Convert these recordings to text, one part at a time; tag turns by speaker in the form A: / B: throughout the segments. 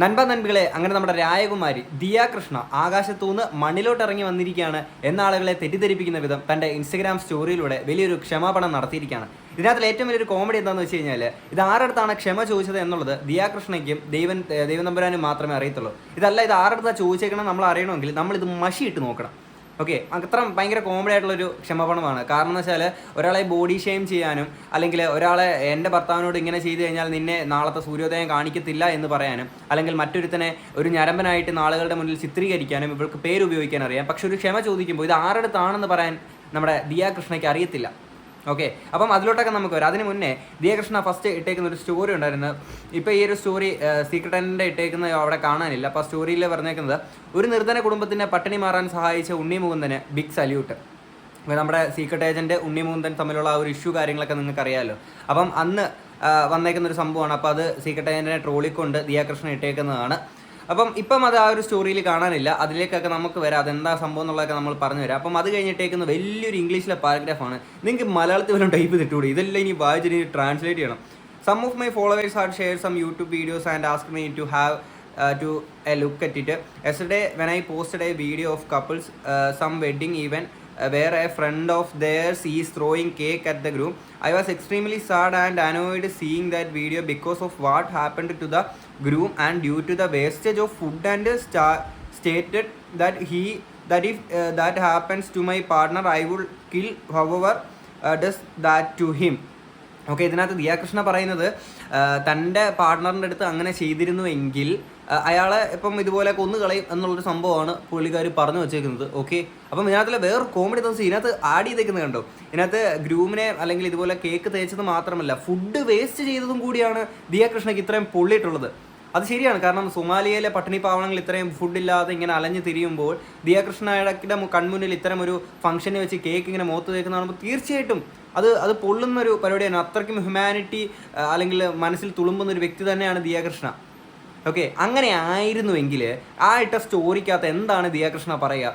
A: നൻപ നൻപികളെ അങ്ങനെ നമ്മുടെ രായകുമാരി ദിയ കൃഷ്ണ ആകാശത്തൂന്ന് മണ്ണിലോട്ട് ഇറങ്ങി വന്നിരിക്കുകയാണ് എന്ന ആളുകളെ തെറ്റിദ്ധരിപ്പിക്കുന്ന വിധം തന്റെ ഇൻസ്റ്റഗ്രാം സ്റ്റോറിയിലൂടെ വലിയൊരു ക്ഷമാപണം നടത്തിയിരിക്കുകയാണ്. ഇതിനകത്തിൽ ഏറ്റവും വലിയൊരു കോമഡി എന്താണെന്ന് വെച്ച് കഴിഞ്ഞാൽ ഇത് ആരടുത്താണ് ക്ഷമ ചോദിച്ചത് എന്നുള്ളത് ദിയാ കൃഷ്ണയ്ക്കും ദൈവൻ ദൈവനമ്പുരാനും മാത്രമേ അറിയത്തുള്ളൂ. ഇതല്ല ഇത് ആരടുത്താണ് ചോദിച്ചേക്കണം നമ്മൾ അറിയണമെങ്കിൽ നമ്മൾ ഇത് നോക്കണം. ഓക്കെ അത്ര ഭയങ്കര കോമഡി ആയിട്ടുള്ളൊരു ക്ഷമപണമാണ്. കാരണം എന്ന് വെച്ചാൽ ഒരാളെ ബോഡി ഷെയിം ചെയ്യാനും അല്ലെങ്കിൽ ഒരാളെ എന്റെ ഭർത്താവിനോട് ഇങ്ങനെ ചെയ്തു കഴിഞ്ഞാൽ നിന്നെ നാളത്തെ സൂര്യോദയം കാണിക്കത്തില്ല എന്ന് പറയാനും അല്ലെങ്കിൽ മറ്റൊരുത്തനെ ഒരു ഞരമ്പനായിട്ട് നാളുകളുടെ മുന്നിൽ ചിത്രീകരിക്കാനും ഇവർക്ക് പേര് ഉപയോഗിക്കാൻ അറിയാം. പക്ഷെ ഒരു ക്ഷമ ചോദിക്കുമ്പോൾ ഇത് ആരുടെ താണെന്ന് പറയാൻ നമ്മുടെ ദിയാ കൃഷ്ണയ്ക്ക് അറിയത്തില്ല. ഓക്കെ അപ്പം അതിലോട്ടൊക്കെ നമുക്ക് വരാം. അതിന് മുന്നേ ദിയകൃഷ്ണ ഫസ്റ്റ് ഇട്ടേക്കുന്ന ഒരു സ്റ്റോറി ഉണ്ടായിരുന്നു. ഇപ്പോൾ ഈ ഒരു സ്റ്റോറി സീക്രട്ട് എന്റെ ഇട്ടേക്കുന്ന അവിടെ കാണാനില്ല. അപ്പോൾ സ്റ്റോറിയിൽ പറഞ്ഞേക്കുന്നത് ഒരു നിർധന കുടുംബത്തിന്റെ പട്ടിണി മാറാൻ സഹായിച്ച ഉണ്ണി മുകുന്ദന് ബിഗ് സല്യൂട്ട് നമ്മുടെ സീക്രട്ട് ഏജന്റ് ഉണ്ണി മുകുന്ദൻ തമ്മിലുള്ള ആ ഒരു ഇഷ്യൂ കാര്യങ്ങളൊക്കെ നിങ്ങൾക്ക് അറിയാമല്ലോ അപ്പം അന്ന് വന്നേക്കുന്ന ഒരു സംഭവമാണ്. അപ്പോൾ അത് സീക്രട്ട് ഏജന്റിനെ ട്രോളിക്കൊണ്ട് ദിയാകൃഷ്ണൻ ഇട്ടേക്കുന്നതാണ്. അപ്പം ഇപ്പം അത് ആ ഒരു സ്റ്റോറിയിൽ കാണാനില്ല. അതിലേക്കൊക്കെ നമുക്ക് വരാം. അതെന്താ സംഭവം എന്നുള്ളതൊക്കെ നമ്മൾ പറഞ്ഞു തരാം. അപ്പം അത് കഴിഞ്ഞിട്ടേക്കുന്ന വലിയൊരു ഇംഗ്ലീഷിലെ പാരഗ്രാഫാണ് നിങ്ങൾക്ക് മലയാളത്തിൽ വല്ലതും ടൈപ്പ് ചെയ്തിട്ടുകൂടി ഇതെല്ലാം ഇനി വായിച്ചിട്ട് ട്രാൻസ്ലേറ്റ് ചെയ്യണം. Some of my followers are share some YouTube videos and ask me to have to a look at it yesterday when I posted a video of couples some wedding even where a friend of theirs is throwing cake at the group I was extremely sad and annoyed seeing that video because of what happened to the groom and due to the wastage of food and sta- stated that he that if uh, that happens to my partner I will kill however uh, does that to him. Okay ഇതിനകത്ത് ദിയാകൃഷ്ണ പറയുന്നത് തന്റെ പാർട്ട്ണറിന്റെ അടുത്ത് അങ്ങനെ ചെയ്തിരുന്നുവെങ്കിൽ അയാളെ ഇപ്പം ഇതുപോലെ കൊന്നുകളയും എന്നുള്ളൊരു സംഭവമാണ് പുള്ളിക്കാർ പറഞ്ഞു വെച്ചേക്കുന്നത് ഓക്കെ അപ്പം ഇതിനകത്തിലെ വേറെ കോമഡി ദിവസം ഇതിനകത്ത് ആഡ് ചെയ്തേക്കുന്നത് കണ്ടോ? ഇതിനകത്ത് ഗ്രൂമിനെ അല്ലെങ്കിൽ ഇതുപോലെ കേക്ക് തേച്ചത് മാത്രമല്ല ഫുഡ് വേസ്റ്റ് ചെയ്തതും കൂടിയാണ് ദിയ കൃഷ്ണയ്ക്ക് ഇത്രയും പൊള്ളിയിട്ടുള്ളത്. അത് ശരിയാണ് കാരണം സൊമാലിയയിലെ പട്ടിണി പാവണങ്ങൾ ഇത്രയും ഫുഡില്ലാതെ ഇങ്ങനെ അലഞ്ഞു തിരിയുമ്പോൾ ദിയാകൃഷ്ണയുടെ കൺമുന്നിൽ ഇത്തരം ഒരു ഫംഗ്ഷന് വെച്ച് കേക്ക് ഇങ്ങനെ മുഖത്ത് തേക്കുന്ന കാണുമ്പോൾ തീർച്ചയായിട്ടും അത് അത് പൊള്ളുന്നൊരു പരിപാടിയാണ്. അത്രയ്ക്കും ഹ്യൂമാനിറ്റി അല്ലെങ്കിൽ മനസ്സിൽ തുളുമ്പുന്ന ഒരു വ്യക്തി തന്നെയാണ് ദിയാകൃഷ്ണ. ഓക്കെ അങ്ങനെ ആയിരുന്നുവെങ്കിൽ ആ ഇട്ട സ്റ്റോറിക്കകത്ത് എന്താണ് ദിയാകൃഷ്ണ പറയുക?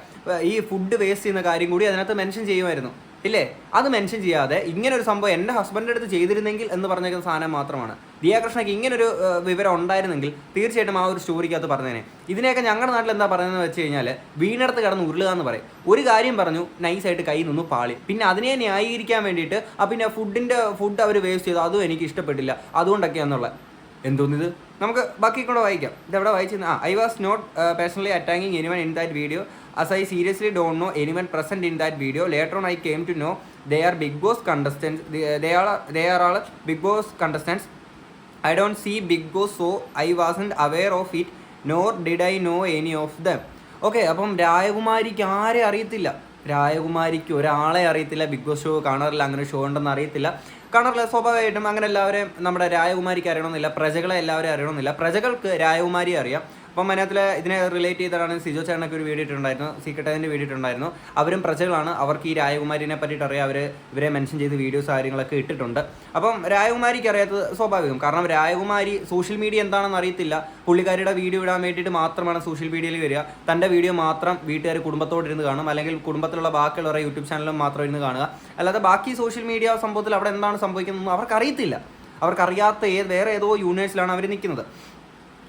A: ഈ ഫുഡ് വേസ്റ്റ് ചെയ്യുന്ന കാര്യം കൂടി അതിനകത്ത് മെൻഷൻ ചെയ്യുമായിരുന്നു. ഇല്ലേ? അത് മെൻഷൻ ചെയ്യാതെ ഇങ്ങനെ ഒരു സംഭവം എന്റെ ഹസ്ബൻഡിന്റെ അടുത്ത് ചെയ്തിരുന്നെങ്കിൽ എന്ന് പറഞ്ഞേക്കുന്ന സാധനം മാത്രമാണ്. ദിയാകൃഷ്ണയ്ക്ക് ഇങ്ങനൊരു വിവരം ഉണ്ടായിരുന്നെങ്കിൽ തീർച്ചയായിട്ടും ആ ഒരു സ്റ്റോറിക്കകത്ത് പറഞ്ഞേനെ. ഇതിനെയൊക്കെ ഞങ്ങളുടെ നാട്ടിൽ എന്താ പറയുന്നത് വെച്ച് കഴിഞ്ഞാൽ വീണടുത്ത് കിടന്ന് ഉരുളുക എന്ന് പറയും. ഒരു കാര്യം പറഞ്ഞു നൈസായിട്ട് കൈ നിന്നു പാളി. പിന്നെ അതിനെ ന്യായീകരിക്കാൻ വേണ്ടിയിട്ട് ആ പിന്നെ ഫുഡിന്റെ ഫുഡ് അവർ വേസ്റ്റ് ചെയ്തു. അതും എനിക്ക് ഇഷ്ടപ്പെട്ടില്ല. അതുകൊണ്ടൊക്കെയാണെന്നുള്ളത് എന്തോന്നിത്? നമുക്ക് ബാക്കി കൂടെ വായിക്കാം. ഇതെവിടെ വായിച്ചിരുന്ന ആ I was not personally attacking anyone in that video as I seriously don't know anyone present in that video later on I came to know they are Bigg Boss contestants they are they all Bigg Boss contestants I don't see Bigg Boss so I wasn't aware of it nor did I know any of them okay അപ്പം രാജകുമാരിക്ക് ആരെ അറിയത്തില്ല? രാജകുമാരിക്ക് ഒരാളെ അറിയത്തില്ല. Big boss show കാണാറില്ല അങ്ങനെ show ഉണ്ടെന്ന് അറിയത്തില്ല. കാണാറില്ല സ്വാഭാവികമായിട്ടും അങ്ങനെ എല്ലാവരെയും നമ്മുടെ രാജകുമാരിക്ക് അറിയണമെന്നില്ല പ്രജകളെ എല്ലാവരെയും അറിയണമെന്നില്ല. പ്രജകൾക്ക് രാജകുമാരി അറിയാം. അപ്പം അതിനകത്തിൽ ഇതിനെ റിലേറ്റ് ചെയ്തിട്ടാണ് സിജോ ചേട്ടനൊക്കെ ഒരു വീഡിയോ ഇട്ടുണ്ടായിരുന്നു സീക്രട്ടേജിന്റെ വീഡിയോ ഇട്ടുണ്ടായിരുന്നു അവരും പ്രജകളാണ് അവർക്ക് ഈ രാജകുമാരിനെ പറ്റിയിട്ട് അറിയാം. അവർ ഇവരെ മെൻഷൻ ചെയ്ത് വീഡിയോസ് കാര്യങ്ങളൊക്കെ ഇട്ടിട്ടുണ്ട്. അപ്പം രാജകുമാരിക്ക് അറിയാത്തത് സ്വാഭാവികം. കാരണം രാജകുമാരി സോഷ്യൽ മീഡിയ എന്താണെന്ന് അറിയത്തില്ല. പുള്ളിക്കാരിയുടെ വീഡിയോ ഇടാൻ വേണ്ടിയിട്ട് മാത്രമാണ് സോഷ്യൽ മീഡിയയിൽ വരിക. തന്റെ വീഡിയോ മാത്രം വീട്ടുകാർ കുടുംബത്തോട് ഇരുന്ന് കാണും. അല്ലെങ്കിൽ കുടുംബത്തിലുള്ള ബാക്കിയുള്ള യൂട്യൂബ് ചാനലും മാത്രം ഇരുന്ന് കാണുക. അല്ലാതെ ബാക്കി സോഷ്യൽ മീഡിയ സംഭവത്തിൽ അവിടെ എന്താണ് സംഭവിക്കുന്നത് അവർക്ക് അറിയത്തില്ല അവർക്കറിയാത്ത ഏത് വേറെ ഏതോ യൂണിവേഴ്സിലാണ് അവർ നിൽക്കുന്നത്.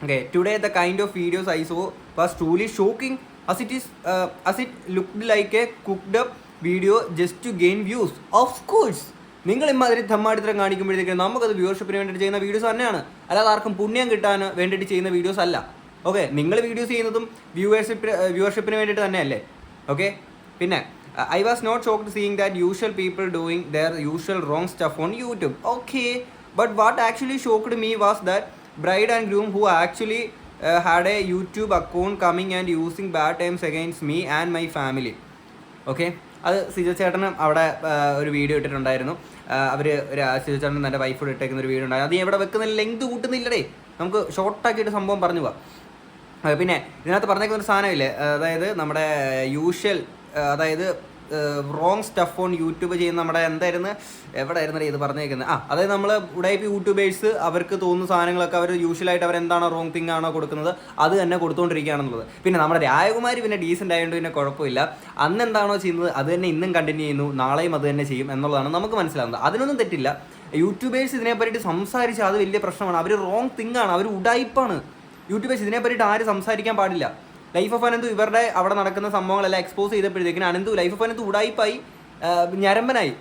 A: Okay, today the kind of videos I saw was truly shocking as it is uh, as it looked like a cooked up video just to gain views. Of course. നിങ്ങൾ ഇമാതിരി ധമ്മാടിത്തരം കാണിക്കുമ്പോഴത്തേക്കും നമുക്കത് വ്യൂവർഷിപ്പിന് വേണ്ടിയിട്ട് ചെയ്യുന്ന വീഡിയോസ് തന്നെയാണ് അല്ലാതെ ആർക്കും പുണ്യം കിട്ടാൻ വേണ്ടിയിട്ട് ചെയ്യുന്ന വീഡിയോസ് അല്ല ഓക്കെ നിങ്ങൾ വീഡിയോസ് ചെയ്യുന്നതും വ്യൂവേഴ്സിപ്പ് വ്യൂവർഷിപ്പിന് വേണ്ടിയിട്ട് തന്നെയല്ലേ ഓക്കെ പിന്നെ I was not shocked seeing that usual people doing their usual wrong stuff on YouTube okay but what actually shocked me was that bride and groom who actually had a YouTube account coming and using bad times terms me and my family. Okay അത് സിജു ചേട്ടന് അവിടെ ഒരു video ഇട്ടിട്ടുണ്ടായിരുന്നു. അവർ സിജു ചേട്ടൻ തന്റെ വൈഫോട് ഇട്ടേക്കുന്ന ഒരു video ഉണ്ടായിരുന്നു. അത് എവിടെ വെക്കുന്നില്ല? ലെങ്ത് കൂട്ടുന്നില്ലടേ. നമുക്ക് ഷോർട്ടാക്കിയിട്ട് സംഭവം പറഞ്ഞു പോവാം. പിന്നെ ഇതിനകത്ത് പറഞ്ഞേക്കുന്ന ഒരു സാധനമില്ലേ അതായത് നമ്മുടെ യൂഷ്വൽ അതായത് റോങ് സ്റ്റഫ് ഓൺ യൂട്യൂബ് ചെയ്യുന്ന നമ്മുടെ എന്തായിരുന്നു? എവിടെ ആയിരുന്നു ഇത് പറഞ്ഞേക്കുന്നത്? ആ അതായത് നമ്മൾ ഉടായ്പ യൂട്യൂബേഴ്സ് അവർക്ക് തോന്നുന്ന സാധനങ്ങളൊക്കെ അവർ യൂഷ്വലായിട്ട് അവർ എന്താണോ റോങ് തിങ് ആണോ കൊടുക്കുന്നത് അത് തന്നെ കൊടുത്തുകൊണ്ടിരിക്കുകയാണെന്നുള്ളത് പിന്നെ നമ്മുടെ രാജകുമാരി പിന്നെ ഡീസന്റ് ആയതുകൊണ്ട് പിന്നെ കുഴപ്പമില്ല. അന്ന് എന്താണോ ചെയ്യുന്നത് അത് തന്നെ ഇന്നും കണ്ടിന്യൂ ചെയ്യുന്നു നാളെയും അത് തന്നെ ചെയ്യും എന്നുള്ളതാണ് നമുക്ക് മനസ്സിലാവുന്നത്. അതിനൊന്നും തെറ്റില്ല. യൂട്യൂബേഴ്സ് ഇതിനെ പറ്റിയിട്ട് സംസാരിച്ചാൽ അത് വലിയ പ്രശ്നമാണ്. അവർ റോങ് തിങ് ആണ് അവർ ഉടായ്പാണ് യൂട്യൂബേഴ്സ് ഇതിനെ പറ്റിയിട്ട് ആരും സംസാരിക്കാൻ പാടില്ല. ലൈഫ് ഓഫ് അനന്തു ഇവരുടെ അവിടെ നടക്കുന്ന സംഭവങ്ങളെല്ലാം എക്സ്പോസ് ചെയ്തപ്പോഴത്തേക്കിന് അനന്തു ലൈഫ് ഓഫ് അനന്തു ഉടായിപ്പായി ഞരമ്പനായി.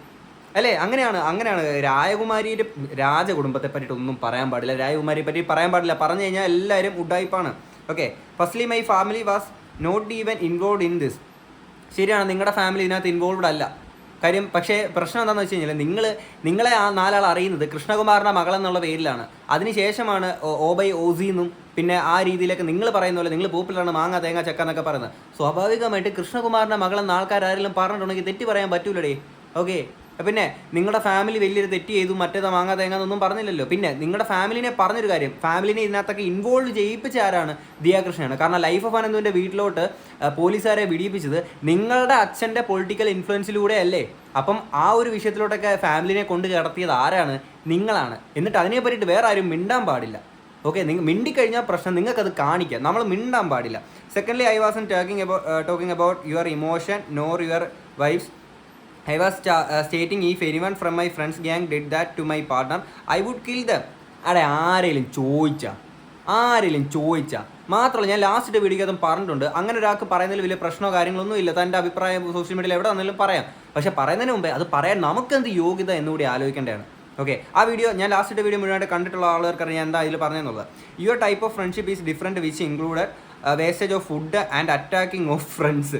A: അല്ലേ? അങ്ങനെയാണ് അങ്ങനെയാണ്. രാജകുമാരിയുടെ രാജകുടുംബത്തെ പറ്റിയിട്ട് ഒന്നും പറയാൻ പാടില്ല. രാജകുമാരിയെ പറ്റി പറയാൻ പാടില്ല. പറഞ്ഞു കഴിഞ്ഞാൽ എല്ലാവരും ഉഡായിപ്പാണ് okay firstly my family was not even involve in this ശരിയാണ് നിങ്ങളുടെ ഫാമിലി ഇതിനകത്ത് ഇൻവോൾവ്ഡ് അല്ല. കാര്യം പക്ഷേ പ്രശ്നം എന്താണെന്ന് വെച്ച് കഴിഞ്ഞാൽ നിങ്ങൾ നിങ്ങളെ ആ നാലാൾ അറിയുന്നത് കൃഷ്ണകുമാറിന്റെ മകളെന്നുള്ള പേരിലാണ്. അതിനുശേഷമാണ് ഓ- ഓബൈ ഓസി എന്നും പിന്നെ ആ രീതിയിലൊക്കെ നിങ്ങൾ പറയുന്ന പോലെ നിങ്ങൾ പോപ്പുലറാണ് മാങ്ങ തേങ്ങ ചക്ക എന്നൊക്കെ പറയുന്നത്. സ്വാഭാവികമായിട്ട് കൃഷ്ണകുമാറിന്റെ മകളെന്ന് ആൾക്കാർ ആരെങ്കിലും പറഞ്ഞിട്ടുണ്ടെങ്കിൽ തെറ്റി പറയാൻ പറ്റൂലടേ. ഓക്കെ? പിന്നെ നിങ്ങളുടെ ഫാമിലി വലിയൊരു തെറ്റ് ചെയ്തു മറ്റേത് മാങ്ങാ തേങ്ങ എന്നൊന്നും പറഞ്ഞില്ലല്ലോ. പിന്നെ നിങ്ങളുടെ ഫാമിലിനെ പറഞ്ഞൊരു കാര്യം ഫാമിലിനെ ഇതിനകത്തൊക്കെ ഇൻവോൾവ് ചെയ്യിപ്പിച്ച ആരാണ്? ദിയാകൃഷ്ണയാണ് കാരണം ലൈഫ് ഓഫ് ആനന്ദുവിന്റെ വീട്ടിലോട്ട് പോലീസുകാരെ വിടിയിപ്പിച്ചത് നിങ്ങളുടെ അച്ഛന്റെ പൊളിറ്റിക്കൽ ഇൻഫ്ലുവൻസിലൂടെ അല്ലേ? അപ്പം ആ ഒരു വിഷയത്തിലോട്ടൊക്കെ ഫാമിലിനെ കൊണ്ട് കിടത്തിയത് ആരാണ്? നിങ്ങളാണ്. എന്നിട്ട് അതിനെ പറ്റിയിട്ട് വേറെ ആരും മിണ്ടാൻ പാടില്ല. ഓക്കെ നിങ്ങൾ മിണ്ടിക്കഴിഞ്ഞാൽ പ്രശ്നം നിങ്ങൾക്കത് കാണിക്കാം. നമ്മൾ മിണ്ടാൻ പാടില്ല. Secondly I wasn't talking about talking about your emotion nor your wife's I was stating ഈ stating one from my friends gang did that to my my I would kill them. അടെ ആരെങ്കിലും ചോദിച്ച ആരെങ്കിലും ചോദിച്ച മാത്രമല്ല ഞാൻ ലാസ്റ്റ് വീഡിയോക്കകത്തും പറഞ്ഞിട്ടുണ്ട്. അങ്ങനെ ഒരാൾക്ക് പറയുന്നതിൽ വലിയ പ്രശ്നമോ കാര്യങ്ങളൊന്നും ഇല്ല. തന്റെ അഭിപ്രായം സോഷ്യൽ മീഡിയയിൽ എവിടെ വന്നാലും പറയാം. പക്ഷേ പറയുന്നതിന് മുമ്പേ അത് പറയാൻ നമുക്കെന്ത് യോഗ്യത എന്നുകൂടി ആലോചിക്കേണ്ടതാണ്. ഓക്കെ ആ വീഡിയോ ഞാൻ ലാസ്റ്റ് വീഡിയോ മുഴുവനായിട്ട് കണ്ടിട്ടുള്ള ആളുകൾക്ക് ഞാൻ എന്താ ഇതിൽ പറഞ്ഞെന്നുള്ളത് your type of friendship is different which include wastage of food and attacking of friends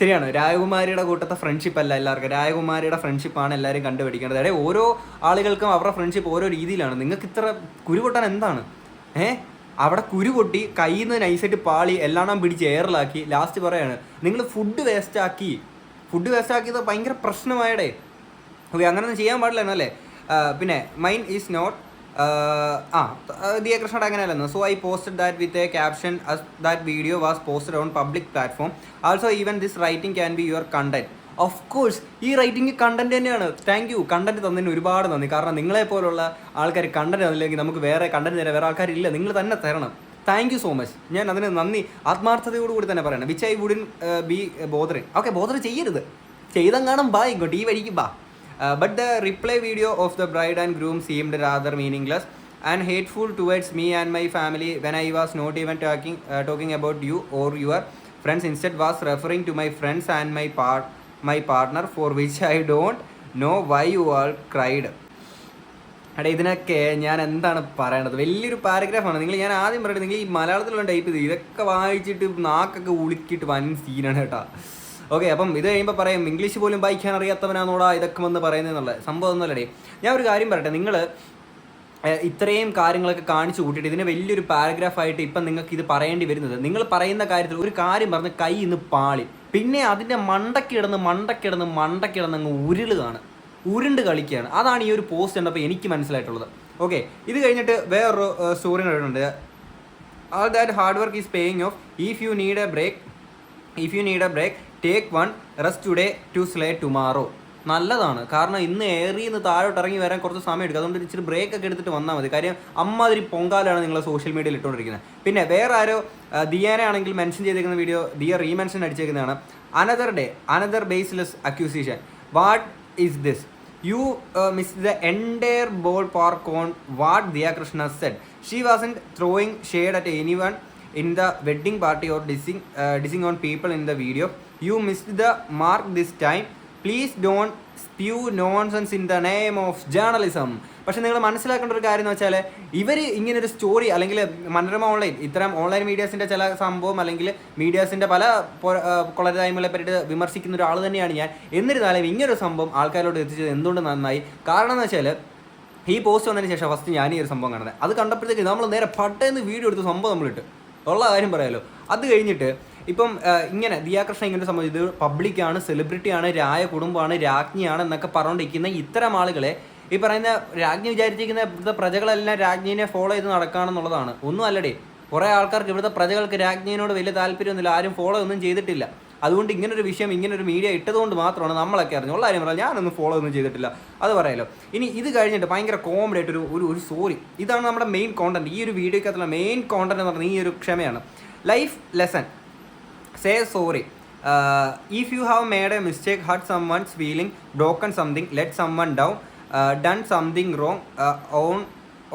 A: ശരിയാണ് രാജകുമാരിയുടെ കൂട്ടത്തെ ഫ്രണ്ട്ഷിപ്പ് അല്ല എല്ലാവർക്കും. രാജകുമാരിയുടെ ഫ്രണ്ട്ഷിപ്പാണ് എല്ലാവരും കണ്ടുപിടിക്കേണ്ടത്. അതായത് ഓരോ ആളുകൾക്കും അവരുടെ ഫ്രണ്ട്ഷിപ്പ് ഓരോ രീതിയിലാണ്. നിങ്ങൾക്ക് ഇത്ര കുരു പൊട്ടാൻ എന്താണ്? ഏ? അവിടെ കുരു പൊട്ടി കയ്യിൽ നിന്ന് നൈസായിട്ട് പാളി എല്ലാം പിടിച്ച് എയറിലാക്കി ലാസ്റ്റ് പറയാണ് നിങ്ങൾ ഫുഡ് വേസ്റ്റാക്കി ഫുഡ് വേസ്റ്റാക്കിയത് ഭയങ്കര പ്രശ്നമായടേ. ഓക്കെ അങ്ങനെയൊന്നും ചെയ്യാൻ പാടില്ലായിരുന്നു അല്ലേ? പിന്നെ മൈൻ ഈസ് നോട്ട് ആ ദിയ കൃഷ്ണയുടെ അങ്ങനെയല്ലെന്ന്. So I posted that with a caption that video was posted on public platform also even this writing can be your content of course ഈ റൈറ്റിംഗ് കണ്ടന്റ് തന്നെയാണ്. താങ്ക് യു കണ്ടന്റ് തന്നതിന് ഒരുപാട് നന്ദി. കാരണം നിങ്ങളെ പോലുള്ള ആൾക്കാർ കണ്ടന്റ് തന്നില്ലെങ്കിൽ നമുക്ക് വേറെ കണ്ടന്റ് തരാൻ വേറെ ആൾക്കാരില്ല. നിങ്ങൾ തന്നെ തരണം. താങ്ക് യു സോ മച്ച് ഞാൻ അതിന് നന്ദി. ആത്മാർത്ഥതയോടുകൂടി തന്നെ പറയണം. Which I wouldn't be bothering okay bother ചെയ്യരുത്. ചെയ്തെങ്ങാനും ബാ ഇങ്ങോട്ട്. ഈ വഴിക്ക് ബാ. But the reply video of the bride and groom seemed rather meaningless and hateful towards me and my family when I was not even talking talking about you or your friends instead was referring to my friends and my part my partner for which I don't know why you all cried എടാ ഇതിനൊക്കെ ഞാൻ എന്താണ് പറയണത്? വലിയൊരു പാരഗ്രാഫാണ് നിങ്ങൾ ഞാൻ ആദ്യം പറയുന്നത് നിങ്ങൾ ഈ മലയാളത്തിലുള്ള ടൈപ്പ് ചെയ്ത് ഇതൊക്കെ വായിച്ചിട്ട് നാക്കൊക്കെ ഉളുക്കിയിട്ട് വൻ സീനാണ് കേട്ടോ. ഓക്കെ അപ്പം ഇത് കഴിയുമ്പോൾ പറയും ഇംഗ്ലീഷ് പോലും വായിക്കാൻ അറിയാത്തവനാണോടാ ഇതൊക്കെ വന്ന് പറയുന്നതെന്നുള്ളത് സംഭവം ഒന്നുമല്ലേ ഞാൻ ഒരു കാര്യം പറയട്ടെ നിങ്ങൾ ഇത്രയും കാര്യങ്ങളൊക്കെ കാണിച്ചു കൂട്ടിയിട്ട് ഇതിനെ വലിയൊരു പാരഗ്രാഫായിട്ട് ഇപ്പം നിങ്ങൾക്ക് ഇത് പറയേണ്ടി വരുന്നത്. നിങ്ങൾ പറയുന്ന കാര്യത്തിൽ ഒരു കാര്യം പറഞ്ഞ് കൈ ഇന്ന് പാളി. പിന്നെ അതിന്റെ മണ്ടക്കിടന്ന് മണ്ടക്കിടന്ന് മണ്ടക്കിടന്ന് അങ്ങ് ഉരുളുകയാണ്. ഉരുണ്ട് കളിക്കുകയാണ്. അതാണ് ഈ ഒരു പോസ്റ്റ് കണ്ടപ്പോൾ എനിക്ക് മനസ്സിലായിട്ടുള്ളത്. ഓക്കെ ഇത് കഴിഞ്ഞിട്ട് വേറൊരു സ്റ്റോറി കണ്ടിട്ടുണ്ട്. All that hard work is paying off if you need a break if you need a break take one rest today to slay tomorrow നല്ലതാണ്. കാരണം ഇന്ന് ഏറി നിന്ന് താഴോട്ട് ഇറങ്ങി വരാൻ കുറച്ച് സമയം എടുക്കും. അതുകൊണ്ട് ഇച്ചിരി ബ്രേക്ക് ഒക്കെ എടുത്തിട്ട് വന്നാൽ മതി. കാര്യം അമ്മാതിരി പൊങ്കാലാണ് നിങ്ങൾ സോഷ്യൽ മീഡിയയിൽ ഇട്ടുകൊണ്ടിരിക്കുന്നത്. പിന്നെ വേറെ ആരോ ദിയാനെ ആണെങ്കിൽ മെൻഷൻ ചെയ്തേക്കുന്ന video Diya remention അടിച്ചേക്കുന്നതാണ്. Another day another baseless accusation what is this you miss the entire ballpark on what Diya Krishna said she wasn't throwing shade at anyone in the wedding party or dissing dissing on people in the the video. You the mark this time please don't spew nonsense in the name of journalism. പക്ഷെ നിങ്ങൾ മനസ്സിലാക്കേണ്ട ഒരു കാര്യം എന്ന് വെച്ചാൽ ഇവർ ഇങ്ങനൊരു story അല്ലെങ്കിൽ മനോരമ ഓൺലൈൻ ഇത്തരം ഓൺലൈൻ മീഡിയാസിന്റെ ചില സംഭവം അല്ലെങ്കിൽ മീഡിയാസിന്റെ പല കൊളരതായ്മകളെ പറ്റിയിട്ട് വിമർശിക്കുന്ന ഒരാൾ തന്നെയാണ് ഞാൻ. എന്നിരുന്നാലും ഇങ്ങനൊരു സംഭവം ആൾക്കാരോട് എത്തിച്ചത് എന്തുകൊണ്ട് നന്നായി? കാരണം എന്ന് വെച്ചാൽ ഈ പോസ്റ്റ് വന്നതിന് ശേഷം ഫസ്റ്റ് ഞാൻ ഈ ഒരു സംഭവം കണ്ടത്. അത് കണ്ടപ്പോഴത്തേക്ക് നമ്മൾ നേരെ പട്ടേന്ന് വീഡിയോ എടുത്ത് സംഭവം നമ്മളിട്ട്. ഉള്ള കാര്യം പറയാലോ. അത് കഴിഞ്ഞിട്ട് ഇപ്പം ഇങ്ങനെ ദിയാകൃഷ്ണ ഇങ്ങനെ സംബന്ധിച്ച് ഇത് പബ്ലിക്കാണ് സെലിബ്രിറ്റിയാണ് രായ കുടുംബമാണ് രാജ്ഞിയാണ് എന്നൊക്കെ പറഞ്ഞുകൊണ്ടിരിക്കുന്ന ഇത്തരം ആളുകളെ ഈ പറയുന്ന രാജ്ഞി വിചാരിച്ചിരിക്കുന്ന ഇവിടുത്തെ പ്രജകളെല്ലാം രാജ്ഞിനെ ഫോളോ ചെയ്ത് നടക്കുകയാണെന്നുള്ളതാണ്. ഒന്നും അല്ലടേ. കുറേ ആൾക്കാർക്ക് ഇവിടുത്തെ പ്രജകൾക്ക് രാജ്ഞിയോട് വലിയ താല്പര്യമൊന്നുമില്ല. ആരും ഫോളോ ഒന്നും ചെയ്തിട്ടില്ല. അതുകൊണ്ട് ഇങ്ങനൊരു വിഷയം ഇങ്ങനൊരു മീഡിയ ഇട്ടതുകൊണ്ട് മാത്രമാണ് നമ്മളൊക്കെ അറിഞ്ഞു ഉള്ള കാര്യം പറഞ്ഞാൽ ഞാനൊന്നും ഫോളോ ഒന്നും ചെയ്തിട്ടില്ല. അത് പറയാലോ. ഇനി ഇത് കഴിഞ്ഞിട്ട് ഭയങ്കര കോമഡി ആയിട്ടൊരു ഒരു ഒരു സോറി ഇതാണ് നമ്മുടെ മെയിൻ കോണ്ടന്റ് ഈ ഒരു വീഡിയോക്കകത്തുള്ള മെയിൻ കോണ്ടന്റ് എന്ന് പറഞ്ഞാൽ ഈ ഒരു ക്ഷമയാണ്. Life lesson say sorry if you have made a mistake hurt someone's feeling broken something let someone down done something wrong own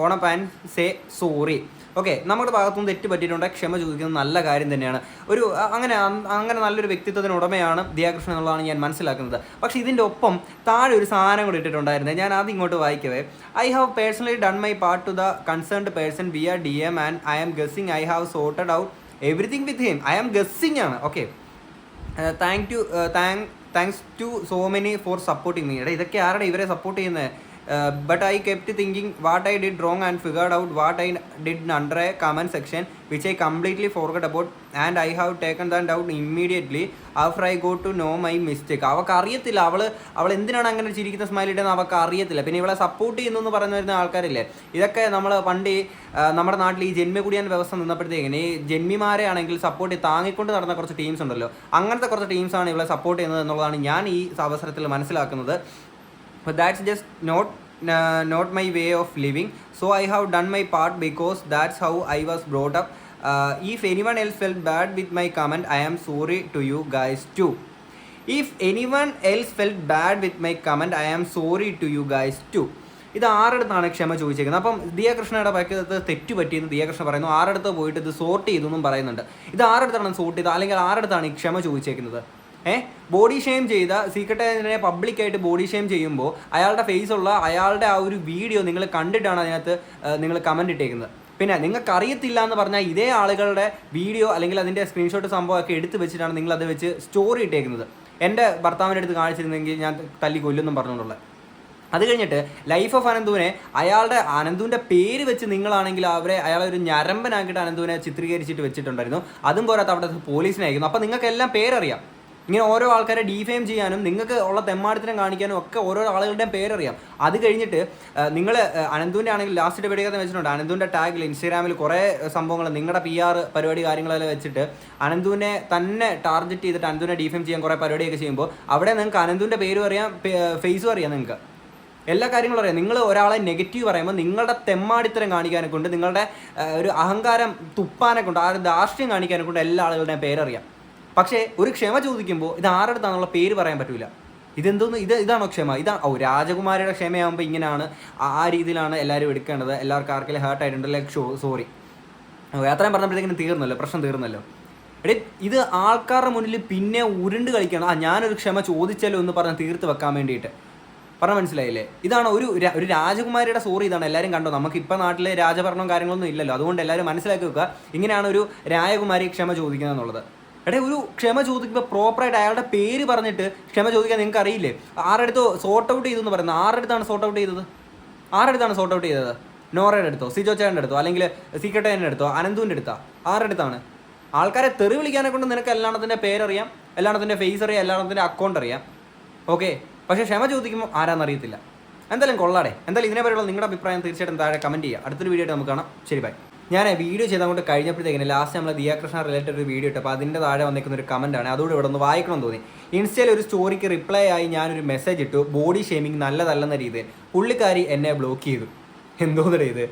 A: own up and say sorry okay നമ്മുടെ ഭാഗത്തുനിന്ന് തെറ്റ് പറ്റിയിട്ടുണ്ട് ക്ഷമ ചോദിക്കുന്നത് നല്ല കാര്യം തന്നെയാണ്. ഒരു അങ്ങനെ അങ്ങനെ നല്ലൊരു വ്യക്തിത്വത്തിന് ഉടമയാണ് ദിയാകൃഷ്ണൻ എന്നുള്ളതാണ് ഞാൻ മനസ്സിലാക്കുന്നത്. പക്ഷെ ഇതിന്റെ ഒപ്പം താഴെ ഒരു സാധനം കൂടി ഇട്ടിട്ടുണ്ടായിരുന്നത് ഞാൻ അത് ഇങ്ങോട്ട് വായിക്കവേ. I have personally done my part to the concerned person we are D M and I am guessing I have sorted out everything with him I am guessing ആണ്. Okay thank to thank thanks to so many for supporting me എടാ ഇതൊക്കെ ആരുടെ ഇവരെ support ചെയ്യുന്നത് but I kept thinking what I did wrong and figured out what I did under a comment section which I completely forgot about and I have taken them out immediately after I go to know my mistake അവൾക്ക് അറിയത്തില്ല. അവൾ അവൾ എന്തിനാണ് അങ്ങനെ ചിരിക്കുന്ന smile ഇടുന്നത് അവൾക്ക് അറിയത്തില്ല. പിന്നെ ഇവളെ സപ്പോർട്ട് ചെയ്യുന്നു എന്ന് പറഞ്ഞു വരുന്ന ആൾക്കാരില്ലേ? ഇതൊക്കെ നമ്മൾ പണ്ട് നമ്മുടെ നാട്ടിൽ ഈ ജന്മികുടിയാൻ വ്യവസ്ഥ നിന്നപ്പോഴത്തേക്കിന് ഈ ജന്മിമാരെ ആണെങ്കിൽ സപ്പോർട്ട് താങ്ങിക്കൊണ്ട് നടന്ന കുറച്ച് ടീംസ് ഉണ്ടല്ലോ. അങ്ങനത്തെ കുറച്ച് ടീംസാണ് ഇവളെ സപ്പോർട്ട് ചെയ്യുന്നത് എന്നുള്ളതാണ് ഞാൻ ഈ അവസരത്തിൽ മനസ്സിലാക്കുന്നത്. But that's just not uh, not my way of living so i have done my part because that's how i was brought up uh, if anyone else felt bad with my comment i am sorry to you guys too if anyone else felt bad with my comment i am sorry to you guys too ഇത് ആരടുത്താണ് ക്ഷമ ചോദിച്ചേക്കുന്നത് അപ്പം ദിയാകൃഷ്ണയുടെ പക്കത്ത് തെറ്റ് പറ്റിയെന്ന് ദിയാകൃഷ്ണ പറയുന്നു ആരടുത്ത് പോയിട്ട് ഇത് sort ചെയ്തു എന്നും പറയുന്നുണ്ട് ഇത് ആരടുത്താണ് സോർട്ട് ചെയ്തത് അല്ലെങ്കിൽ ആരടുത്താണ് ഈ ക്ഷമ ചോദിച്ചേക്കുന്നത് ഏ? ബോഡി ഷെയിം ചെയ്ത സീക്രട്ട് ഏജന്റിനെ പബ്ലിക്കായിട്ട് ബോഡി ഷെയിം ചെയ്യുമ്പോൾ അയാളുടെ ഫേസ് ഉള്ള അയാളുടെ ആ ഒരു വീഡിയോ നിങ്ങൾ കണ്ടിട്ടാണ് അതിനകത്ത് നിങ്ങൾ കമന്റ് ഇട്ടേക്കുന്നത്. പിന്നെ നിങ്ങൾക്ക് അറിയത്തില്ല എന്ന് പറഞ്ഞാൽ ഇതേ ആളുകളുടെ വീഡിയോ അല്ലെങ്കിൽ അതിന്റെ സ്ക്രീൻഷോട്ട് സംഭവമൊക്കെ എടുത്ത് വെച്ചിട്ടാണ് നിങ്ങൾ അത് വെച്ച് സ്റ്റോറി ഇട്ടേക്കുന്നത്. എന്റെ ഭർത്താവിന്റെ അടുത്ത് കാണിച്ചിരുന്നെങ്കിൽ ഞാൻ തല്ലി കൊല്ലുമെന്നും പറഞ്ഞുകൊണ്ടുള്ളത്. അത് കഴിഞ്ഞിട്ട് ലൈഫ് ഓഫ് അനന്തുവിനെ അയാളുടെ അനന്തുവിന്റെ പേര് വെച്ച് നിങ്ങളാണെങ്കിൽ അവരെ അയാളെ ഒരു ഞരമ്പനാക്കിയിട്ട് അനന്തുവിനെ ചിത്രീകരിച്ചിട്ട് വെച്ചിട്ടുണ്ടായിരുന്നു. അതും പോരാത്ത അവിടെ പോലീസിനെ അയക്കുന്നു. അപ്പോൾ നിങ്ങൾക്കെല്ലാം പേരറിയാം. ഇങ്ങനെ ഓരോ ആൾക്കാരെ ഡീഫെയിം ചെയ്യാനും നിങ്ങൾക്ക് ഉള്ള തെമ്മാടിത്തരം കാണിക്കാനും ഒക്കെ ഓരോ ആളുകളുടെയും പേരറിയാം. അത് കഴിഞ്ഞിട്ട് നിങ്ങൾ അനന്തുവിന്റെ ആണെങ്കിൽ ലാസ്റ്റ് ഡിബേറ്റ് ഒക്കെ വെച്ചിട്ടുണ്ട്. അനന്തുവിന്റെ ടാഗിൽ ഇൻസ്റ്റാഗ്രാമിൽ കുറേ സംഭവങ്ങൾ നിങ്ങളുടെ പി ആർ പരിപാടി കാര്യങ്ങളെല്ലാം വെച്ചിട്ട് അനന്തുവിനെ തന്നെ ടാർഗറ്റ് ചെയ്തിട്ട് അനന്തുവിനെ ഡീഫെയിം ചെയ്യാൻ കുറേ പരിപാടിയൊക്കെ ചെയ്യുമ്പോൾ അവിടെ നിങ്ങൾക്ക് അനന്തുവിന്റെ പേരും അറിയാം ഫേസും അറിയാം നിങ്ങൾക്ക്. എല്ലാ കാര്യങ്ങളും അറിയാം. നിങ്ങൾ ഒരാളെ നെഗറ്റീവ് പറയുമ്പോൾ നിങ്ങളുടെ തെമ്മാടിത്തരം കാണിക്കാനൊക്കെ കൊണ്ട് നിങ്ങളുടെ ഒരു അഹങ്കാരം തുപ്പാനെ കൊണ്ട് ആ ഒരു ധാർഷ്ട്യം കാണിക്കാനൊക്കെ കൊണ്ട് എല്ലാ ആളുകളുടെയും പേരറിയാം. പക്ഷേ ഒരു ക്ഷമ ചോദിക്കുമ്പോൾ ഇത് ആരുടെ പേര് പറയാൻ പറ്റില്ല ഇതെന്തോന്ന്? ഇത് ഇതാണോ ക്ഷമ? ഇതാ ഓ രാജകുമാരിയുടെ ക്ഷമയാകുമ്പോൾ ഇങ്ങനെയാണ് ആ രീതിയിലാണ് എല്ലാവരും എടുക്കേണ്ടത്. എല്ലാവർക്കും ആർക്കെങ്കിലും ഹേർട്ട് ആയിട്ടുണ്ട് ലൈക്ക് ഷോ സോറി അത്രയും പറഞ്ഞപ്പോഴത്തേക്കിനും തീർന്നല്ലോ പ്രശ്നം തീർന്നല്ലോ. എടേ ഇത് ആൾക്കാരുടെ മുന്നിൽ പിന്നെ ഉരുണ്ട് കളിക്കണം. ആ ഞാനൊരു ക്ഷമ ചോദിച്ചല്ലോ എന്ന് പറഞ്ഞ് തീർത്ത് വെക്കാൻ വേണ്ടിയിട്ട്. പറഞ്ഞ മനസ്സിലായില്ലേ? ഇതാണ് ഒരു ഒരു രാജകുമാരിയുടെ സോറി ഇതാണ്. എല്ലാവരും കണ്ടോ? നമുക്ക് ഇപ്പം നാട്ടിലെ രാജഭരണവും കാര്യങ്ങളൊന്നും ഇല്ലല്ലോ. അതുകൊണ്ട് എല്ലാവരും മനസ്സിലാക്കി വെക്കുക ഇങ്ങനെയാണ് ഒരു രാജകുമാരി ക്ഷമ ചോദിക്കുന്നത് എന്നുള്ളത് എടേ ഒരു ക്ഷമ ചോദിക്കുമ്പോൾ പ്രോപ്പറായിട്ട് അയാളുടെ പേര് പറഞ്ഞിട്ട് ക്ഷമ ചോദിക്കാൻ നിങ്ങൾക്ക് അറിയില്ലേ? ആരടുത്തോ സോർട്ട് ഔട്ട് ചെയ്തു എന്ന് പറയുന്നത്? ആരടുത്താണ് സോർട്ട് ഔട്ട് ചെയ്തത്? ആരടുത്താണ് സോർട്ട് ഔട്ട് ചെയ്തത്? നോറയുടെ അടുത്തോ സിജോ ചേട്ടന്റെ അടുത്തോ അല്ലെങ്കിൽ സീക്രട്ടേന്റെ അടുത്തോ അനന്തുവിന്റെ അടുത്താ? അടുത്താണ് ആൾക്കാരെ തെറി വിളിക്കാനെ കൊണ്ട് നിനക്ക് എല്ലാണത്തിന്റെ പേരറിയാം എല്ലാണത്തിന്റെ ഫേസ് അറിയാം എല്ലാണത്തിന്റെ അക്കൗണ്ട് അറിയാം. ഓക്കെ പക്ഷേ ക്ഷമ ചോദിക്കുമ്പോൾ ആരാന്നറിയത്തില്ല എന്തായാലും കൊള്ളാടെ. എന്തായാലും ഇതിനെപ്പറ്റിയുള്ള നിങ്ങളുടെ അഭിപ്രായം തീർച്ചയായിട്ടും താഴെ കമന്റ് ചെയ്യുക. അടുത്തൊരു വീഡിയോ ആയിട്ട് നമുക്ക് കാണാം. ശരി ബൈ ഞാൻ വീഡിയോ ചെയ്തങ്ങോട്ട് കഴിഞ്ഞപ്പോഴത്തേക്കിന് ലാസ്റ്റ് നമ്മൾ ദിയാകൃഷ്ണ റിലേറ്റഡ് ഒരു വീഡിയോ ഇട്ടു. അപ്പോൾ അതിന്റെ താഴെ വന്നിരിക്കുന്ന ഒരു കമന്റ് ആണ്. അതോട് ഇവിടെ ഒന്ന് വായിക്കണം തോന്നി. ഇൻസ്റ്റയിൽ ഒരു സ്റ്റോറിക്ക് റിപ്ലൈ ആയി ഞാനൊരു മെസ്സേജ് ഇട്ടു. ബോഡി ഷേമിംഗ് നല്ലതല്ലെന്ന രീതിയിൽ പുള്ളിക്കാരി എന്നെ ബ്ലോക്ക് ചെയ്തു. എന്തോന്നടേ ഇത്?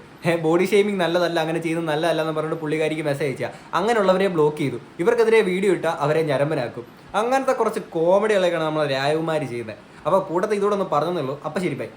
A: ബോഡി ഷേമിംഗ് നല്ലതല്ല അങ്ങനെ ചെയ്യുന്നത് നല്ലതല്ല എന്ന് പറഞ്ഞിട്ട് പുള്ളിക്കാരിക്ക് മെസ്സേജ് അയച്ചാൽ അങ്ങനെയുള്ളവരെ ബ്ലോക്ക് ചെയ്തു. ഇവർക്കെതിരെ വീഡിയോ ഇട്ടാൽ അവരെ ഞരമ്പനാക്കും. അങ്ങനത്തെ കുറച്ച് കോമഡികളൊക്കെയാണ് നമ്മൾ രാജകുമാരി ചെയ്യുന്നത് അപ്പോൾ കൂട്ടത്തിൽ ഇതോടെ ഒന്ന് പറഞ്ഞെന്നുള്ളൂ അപ്പോൾ ശരി ബൈ